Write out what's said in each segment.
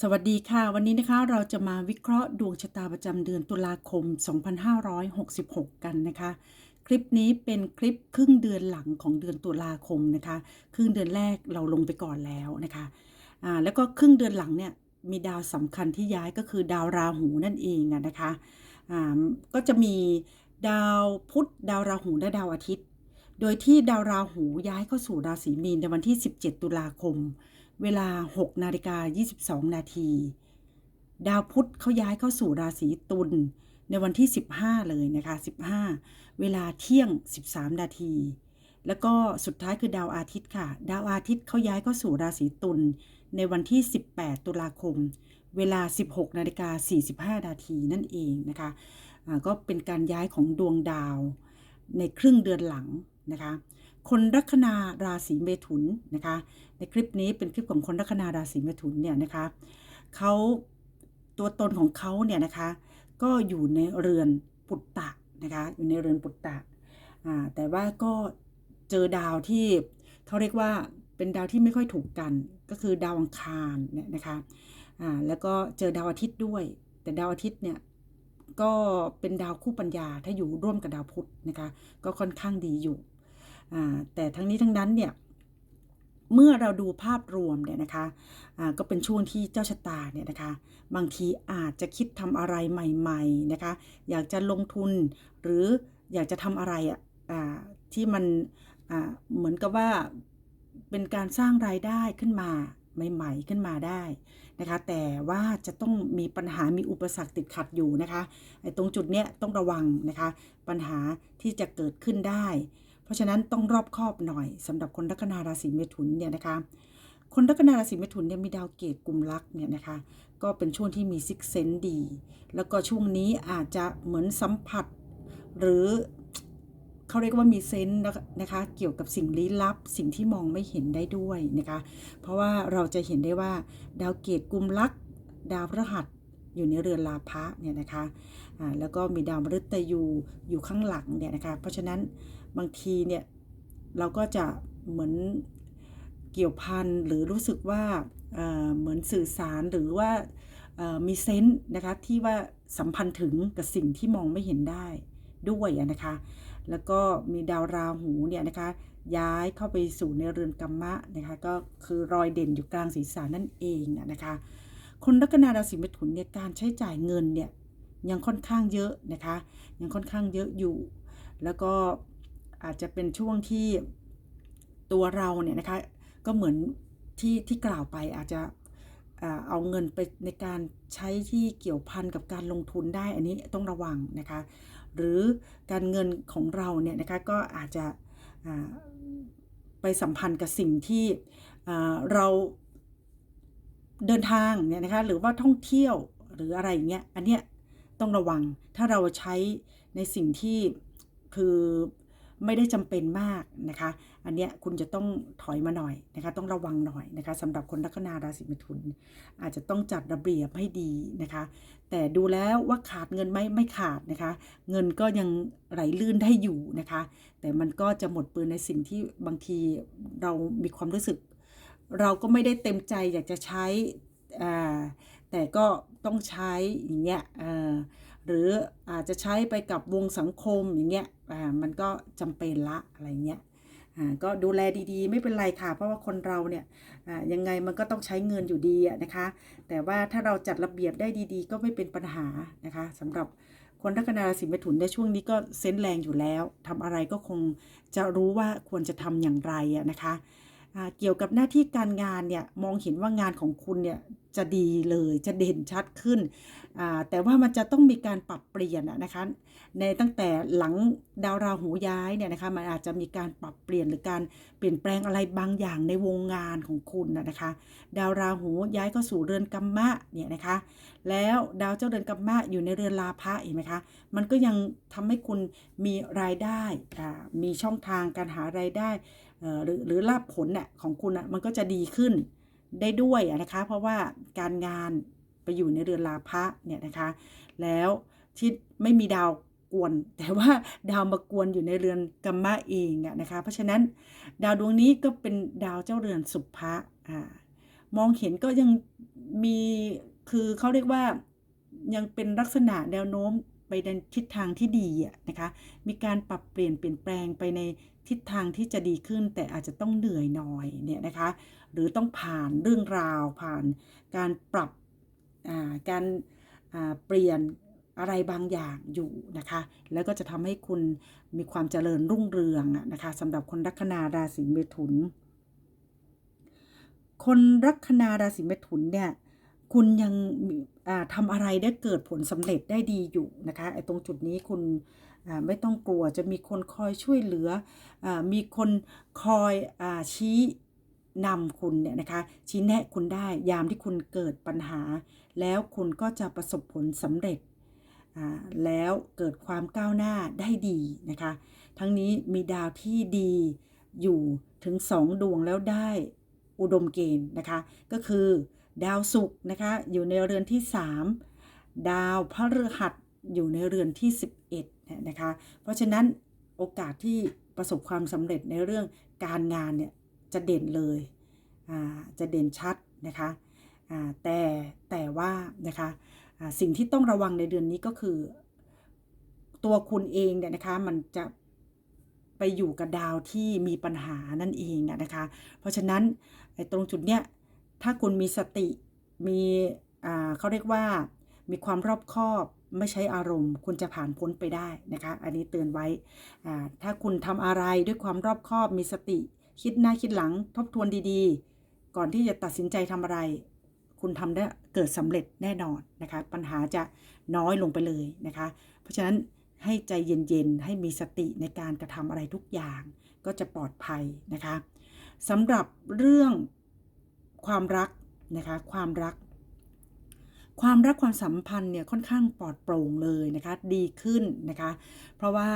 สวัสดีค่ะ วันนี้นะคะเราจะมาวิเคราะห์ดวงชะตาประจำเดือนตุลาคม 2566 กันนะคะ คลิปนี้เป็นคลิปครึ่งเดือนหลังของเดือนตุลาคมนะคะ ครึ่งเดือนแรกเราลงไปก่อนแล้วนะคะอ่าแล้วก็ครึ่งเดือนหลังเนี่ยมีดาวสำคัญที่ย้ายก็คือดาวราหูนั่นเองนะคะอ่าก็จะมีดาวพุธดาวราหูและดาวอาทิตย์ โดยที่ดาวราหูย้ายเข้าสู่ราศีมีนในวันที่ 17 ตุลาคม เวลา 6 นาฬิกา 22 นาที ดาวพุธเขาย้ายเข้าสู่ราศีตุลในวันที่ 15 เลยนะคะ 15 เวลาเที่ยง 13 นาที แล้วก็สุดท้ายคือดาวอาทิตย์ค่ะ ดาวอาทิตย์เขาย้ายเข้าสู่ราศีตุลในวันที่ 18 ตุลาคม เวลา 16 นาฬิกา 45 นาทีนั่นเองนะคะอ่าก็เป็นการย้ายของดวงดาวในครึ่งเดือนหลังนะคะ คนลัคนาราศีเมถุนนะคะ ในคลิปนี้เป็นคลิปของคนลัคนาราศีเมถุนเนี่ยนะคะเขาตัวตนของเขาเนี่ยนะคะก็อยู่ในเรือนปุตตะนะคะอยู่ในเรือนปุตตะแต่ว่าก็เจอดาวที่เขาเรียกว่าเป็นดาวที่ไม่ค่อยถูกกัน ก็คือดาวอังคารเนี่ยนะคะแล้วก็เจอดาวอาทิตย์ด้วย แต่ดาวอาทิตย์เนี่ยก็เป็นดาวคู่ปัญญาถ้าอยู่ร่วมกับดาวพุธนะคะก็ค่อนข้างดีอยู่ แต่ทั้งนี้ทั้งนั้นเนี่ยเมื่อเราดูภาพรวมเนี่ยนะคะอ่าก็เป็นช่วงที่เจ้าชะตาเนี่ยนะคะ บางทีอาจจะคิดทำอะไรใหม่ๆนะคะ อยากจะลงทุนหรืออยากจะทำอะไรอะอ่าที่มันเหมือนกับว่าเป็นการสร้างรายได้ขึ้นมาใหม่ ๆ ขึ้นมาได้นะคะ แต่ว่าจะต้องมีปัญหามีอุปสรรคติดขัดอยู่นะคะตรงจุดเนี้ยต้องระวังนะคะ ปัญหาที่จะเกิดขึ้นได้ เพราะฉะนั้นต้องรอบคอบหน่อยสำหรับคนลัคนาราศีเมถุนเนี่ยนะคะคนลัคนาราศีเมถุนเนี่ยมีดาวเกตกลุ่มลักเนี่ยนะคะก็เป็นช่วงที่มีซิกเซนดี แล้วก็ช่วงนี้อาจจะเหมือนสัมผัส หรือเขาเรียกว่ามีเซนนะคะเกี่ยวกับสิ่งลี้ลับ สิ่งที่มองไม่เห็นได้ด้วยนะคะเพราะว่าเราจะเห็นได้ว่าดาวเกตกลุ่มลัก ดาวพฤหัส อยู่ในเรือนลาภะเนี่ยนะคะอ่าแล้วก็มีดาวมฤตยูอยู่ข้างหลังเนี่ยนะคะ เพราะฉะนั้นบางทีเนี่ยเราก็จะเหมือนเกี่ยวพันหรือรู้สึกว่าเอ่อเหมือนสื่อสารหรือว่าเอ่อมีเซนส์นะคะที่ว่าสัมพันธ์ถึงกับสิ่งที่มองไม่เห็นได้ด้วยนะคะ แล้วก็มีดาวราหูเนี่ยนะคะย้ายเข้าไปสู่ในเรือนกัมมะนะคะก็คือรอยเด่นอยู่กลางศีรษะนั่นเองอะนะคะ คนลัคนาราศีเมถุนเนี่ยการใช้จ่ายเงินเนี่ยยังค่อนข้างเยอะนะคะ ยังค่อนข้างเยอะอยู่ แล้วก็อาจจะเป็นช่วงที่ตัวเราเนี่ยนะคะก็เหมือนที่ที่กล่าวไปอาจจะเอาเงินไปในการใช้ที่เกี่ยวพันกับการลงทุนได้อันนี้ต้องระวังนะคะ หรือการเงินของเราเนี่ยนะคะก็อาจจะไปสัมพันธ์กับสิ่งที่เรา เดินทางเนี่ยนะคะหรือว่าท่องเที่ยวหรืออะไรอย่างเงี้ยอันเนี้ยต้องระวังถ้าเราใช้ในสิ่งที่คือไม่ได้จำเป็นมากนะคะ อันเนี้ยคุณจะต้องถอยมาหน่อยนะคะ ต้องระวังหน่อยนะคะสำหรับคนลัคนาราศีมิถุน อาจจะต้องจัดระเบียบให้ดีนะคะ แต่ดูแล้วว่าขาดเงินไหมไม่ขาดนะคะ เงินก็ยังไหลลื่นได้อยู่นะคะ แต่มันก็จะหมดเปลืองในสิ่งที่บางทีเรามีความรู้สึก เราก็ไม่ได้เต็มใจอยากจะใช้แต่ก็ต้องใช้อย่างเงี้ยหรืออาจจะใช้ไปกับวงสังคมอย่างเงี้ยมันก็จำเป็นละอะไรเงี้ยก็ดูแลดีๆ ไม่เป็นไรค่ะ เพราะว่าคนเราเนี่ยยังไงมันก็ต้องใช้เงินอยู่ดีนะคะ แต่ว่าถ้าเราจัดระเบียบได้ดีๆ ก็ไม่เป็นปัญหานะคะสำหรับคนลัคนาราศีเมถุนในช่วงนี้ก็เซนแรงอยู่แล้วทำอะไรก็คงจะรู้ว่าควรจะทำอย่างไรนะคะ เกี่ยวกับหน้าที่การงานเนี่ยมองเห็นว่างานของคุณเนี่ยจะดีเลยจะเด่นชัดขึ้น แต่ว่ามันจะต้องมีการปรับเปลี่ยนนะคะ ในตั้งแต่หลังดาวราหูย้ายเนี่ยนะคะ มันอาจจะมีการปรับเปลี่ยนหรือการเปลี่ยนแปลงอะไรบางอย่างในวงงานของคุณนะคะ ดาวราหูย้ายเข้าสู่เรือนกัมมะเนี่ยนะคะ แล้วดาวเจ้าเรือนกัมมะอยู่ในเรือนลาภะเห็นไหมคะ มันก็ยังทำให้คุณมีรายได้ มีช่องทางการหารายได้ หรือหรือลาภผลเนี่ยของคุณอะมันก็จะดีขึ้นได้ด้วยนะคะ เพราะว่าการงาน ไปอยู่ในเรือนลาภะเนี่ยนะคะ แล้วที่ไม่มีดาวกวน แต่ว่าดาวมากวนอยู่ในเรือนกัมมะเองอะนะคะ เพราะฉะนั้นดาวดวงนี้ก็เป็นดาวเจ้าเรือนสุภะอ่ามองเห็นก็ยังมีคือเขาเรียกว่ายังเป็นลักษณะแนวโน้มไปในทิศทางที่ดีนะคะ มีการปรับเปลี่ยนเปลี่ยนแปลงไปในทิศทางที่จะดีขึ้น แต่อาจจะต้องเหนื่อยหน่อยเนี่ยนะคะ หรือต้องผ่านเรื่องราวผ่านการปรับ การเปลี่ยนอะไรบางอย่างอยู่นะคะ แล้วก็จะทำให้คุณมีความเจริญรุ่งเรืองนะคะสำหรับคนลัคนาราศีเมถุน คนลัคนาราศีเมถุนเนี่ยคุณยังมีอ่าทำอะไรได้เกิดผลสำเร็จได้ดีอยู่นะคะไอ้ตรงจุดนี้คุณไม่ต้องกลัวจะมีคนคอยช่วยเหลืออมีคนคอยอชี้ นำคุณเนี่ยนะคะชี้แนะคุณได้ยามที่คุณเกิดปัญหา แล้วคุณก็จะประสบผลสำเร็จแล้วเกิดความก้าวหน้าได้ดีนะคะ ทั้งนี้มีดาวที่ดีอยู่ถึง 2 ดวงแล้วได้อุดมเกณฑ์นะคะ ก็คือดาวศุกร์นะคะอยู่ในเรือนที่ 3 ดาวพฤหัสอยู่ในเรือนที่ 11นะคะ เพราะฉะนั้นโอกาสที่ประสบความสำเร็จในเรื่องการงานเนี่ย จะเด่นเลยอ่าจะเด่นชัดนะคะอ่าแต่แต่ว่านะคะอ่าสิ่งที่ต้องระวังในเดือนนี้ก็คือ ตัวคุณเองเนี่ยนะคะมันจะไปอยู่กับดาวที่มีปัญหานั่นเองนะคะ เพราะฉะนั้นตรงจุดเนี้ยถ้าคุณมีสติมีอ่าเขาเรียกว่ามีความรอบคอบไม่ใช้อารมณ์ คุณจะผ่านพ้นไปได้นะคะ อันนี้เตือนไว้อ่าถ้าคุณทำอะไรด้วยความรอบคอบมีสติ คิดหน้าคิดหลังทบทวนดีๆ ก่อนที่จะตัดสินใจทำอะไร คุณทำได้เกิดสำเร็จแน่นอนนะคะ ปัญหาจะน้อยลงไปเลยนะคะ เพราะฉะนั้นให้ใจเย็นๆ ให้มีสติในการกระทำอะไรทุกอย่าง ก็จะปลอดภัยนะคะสำหรับเรื่องความรักนะคะ ความรัก ความรักความสัมพันธ์เนี่ยค่อนข้างปลอดโปร่งเลยนะคะ ดีขึ้นนะคะ เพราะว่า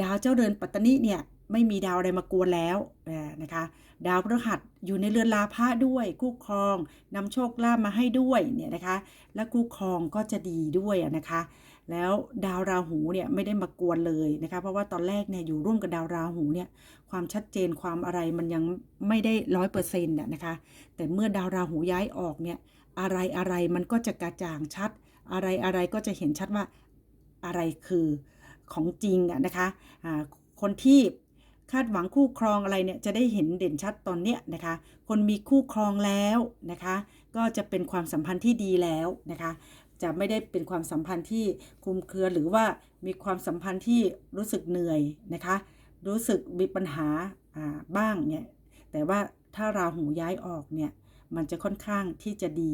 ดาวเจ้าเรือนปัตตานิเนี่ย ไม่มีดาวอะไรมากวนแล้วนะคะ ดาวพฤหัสอยู่ในเรือนลาภะด้วย คู่ครองนำโชคลาภมาให้ด้วยเนี่ยนะคะ และคู่ครองก็จะดีด้วยนะคะ แล้วดาวราหูเนี่ยไม่ได้มากวนเลยนะคะ เพราะว่าตอนแรกเนี่ยอยู่ร่วมกับดาวราหูเนี่ยความชัดเจนความอะไรมันยังไม่ได้ร้อยเปอร์เซ็นต์นะคะ แต่เมื่อดาวราหูย้ายออกเนี่ยอะไรอะไรมันก็จะกระจ่างชัด อะไรอะไรก็จะเห็นชัดว่าอะไรคือของจริงอะนะคะะคนที่ คาดหวังคู่ครองอะไรเนี่ยจะได้เห็นเด่นชัดตอนเนี้ยนะคะ คนมีคู่ครองแล้วนะคะ ก็จะเป็นความสัมพันธ์ที่ดีแล้วนะคะ จะไม่ได้เป็นความสัมพันธ์ที่คุมเครือหรือว่ามีความสัมพันธ์ที่รู้สึกเหนื่อยนะคะ รู้สึกมีปัญหาบ้างเนี่ยแต่ว่าถ้าราหูย้ายออกเนี่ยมันจะค่อนข้างที่จะดี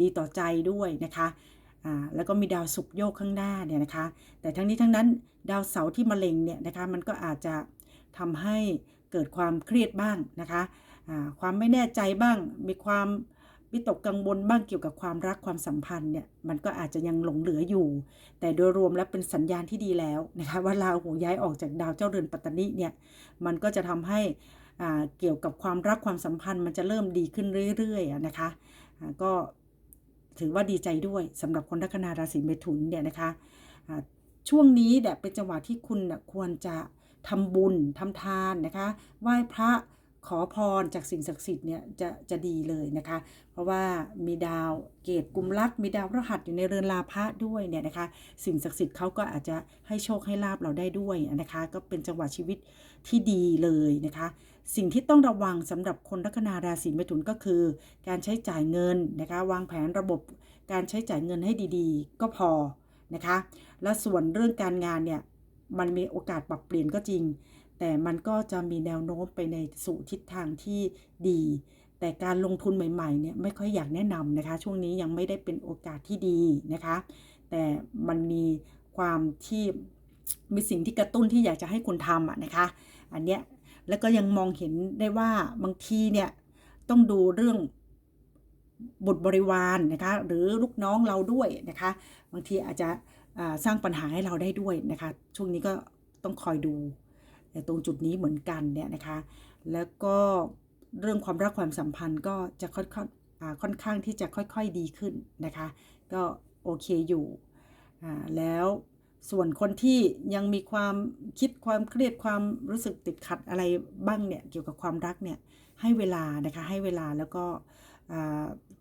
ดีต่อใจด้วยนะคะแล้วก็มีดาวศุกร์โยกข้างหน้าเนี่ยนะคะ แต่ทั้งนี้ทั้งนั้นดาวเสาร์ที่มะเร็งเนี่ยนะคะมันก็อาจจะ ทำให้เกิดความเครียดบ้างนะคะความไม่แน่ใจบ้าง มีความวิตกกังวลบ้างเกี่ยวกับความรักความสัมพันธ์เนี่ยมันก็อาจจะยังหลงเหลืออยู่ แต่โดยรวมแล้วเป็นสัญญาณที่ดีแล้วนะคะว่าราหูย้ายออกจากดาวเจ้าเรือนปัตตานิเนี่ยมันก็จะทำให้เกี่ยวกับความรักความสัมพันธ์ มันจะเริ่มดีขึ้นเรื่อยๆนะคะก็ถือว่าดีใจด้วยสำหรับคนลัคนาราศีเมถุนเนี่ยนะคะช่วงนี้เนี่ยเป็นจังหวะที่คุณควรจะ ทำบุญทำทานนะคะไหว้พระขอพรจากสิ่งศักดิ์สิทธิ์เนี่ยจะจะดีเลยนะคะ เพราะว่ามีดาวเกตกุมรักมีดาวพระหัสอยู่ในเรือนลาภะด้วยเนี่ยนะคะ สิ่งศักดิ์สิทธิ์เขาก็อาจจะให้โชคให้ลาบเราได้ด้วยนะคะ ก็เป็นจังหวะชีวิตที่ดีเลยนะคะ สิ่งที่ต้องระวังสำหรับคนลัคนาราศีเมถุนก็คือ การใช้จ่ายเงินนะคะ วางแผนระบบการใช้จ่ายเงินให้ดีๆ ก็พอนะคะ และส่วนเรื่องการงานเนี่ย มันมีโอกาสปรับเปลี่ยนก็จริง แต่มันก็จะมีแนวโน้มไปในสู่ทิศทางที่ดี แต่การลงทุนใหม่ๆเนี่ยไม่ค่อยอยากแนะนำนะคะ ช่วงนี้ยังไม่ได้เป็นโอกาสที่ดีนะคะ แต่มันมีความที่มีสิ่งที่กระตุ้นที่อยากจะให้คุณทำอะนะคะ อันเนี้ยแล้วก็ยังมองเห็นได้ว่าบางทีเนี่ยต้องดูเรื่องบุตรบริวารนนะคะหรือลูกน้องเราด้วยนะคะ บางทีอาจจะ สร้างปัญหาให้เราได้ด้วยนะคะ ช่วงนี้ก็ต้องคอยดูตรงจุดนี้เหมือนกันเนี่ยนะคะ แล้วก็เรื่องความรักความสัมพันธ์ก็จะค่อนค่อนข้างที่จะค่อยๆดีขึ้นนะคะ ก็โอเคอยู่แล้วส่วนคนที่ยังมีความคิดความเครียดความรู้สึกติดขัดอะไรบ้างเนี่ยเกี่ยวกับความรักเนี่ยให้เวลานะคะให้เวลาแล้วก็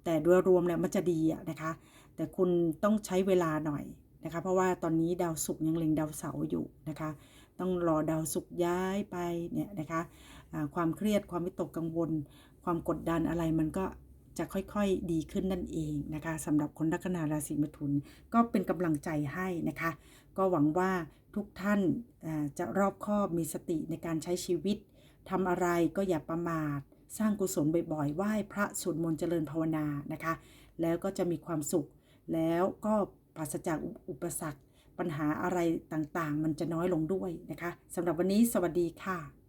แต่โดยรวมแล้วมันจะดีนะคะ แต่คุณต้องใช้เวลาหน่อย นะคะ เพราะว่าตอนนี้ดาวศุกร์ยังเล็งดาวเสาร์อยู่นะคะ ต้องรอดาวศุกร์ย้ายไปเนี่ยนะคะอ่าความเครียดความวิตกกังวล ความกดดันอะไรมันก็จะค่อยๆดีขึ้นนั่นเองนะคะสำหรับคนลัคนาราศีมิถุนก็เป็นกำลังใจให้นะคะ ก็หวังว่าทุกท่านจะรอบคอบมีสติในการใช้ชีวิตทำอะไรก็อย่าประมาท สร้างกุศลบ่อยๆไหว้พระสวดมนต์เจริญภาวนานะคะ แล้วก็จะมีความสุขแล้วก็ ปราศจากอุปสรรค ปัญหาอะไรต่างๆ มันจะน้อยลงด้วยนะคะสำหรับวันนี้สวัสดีค่ะ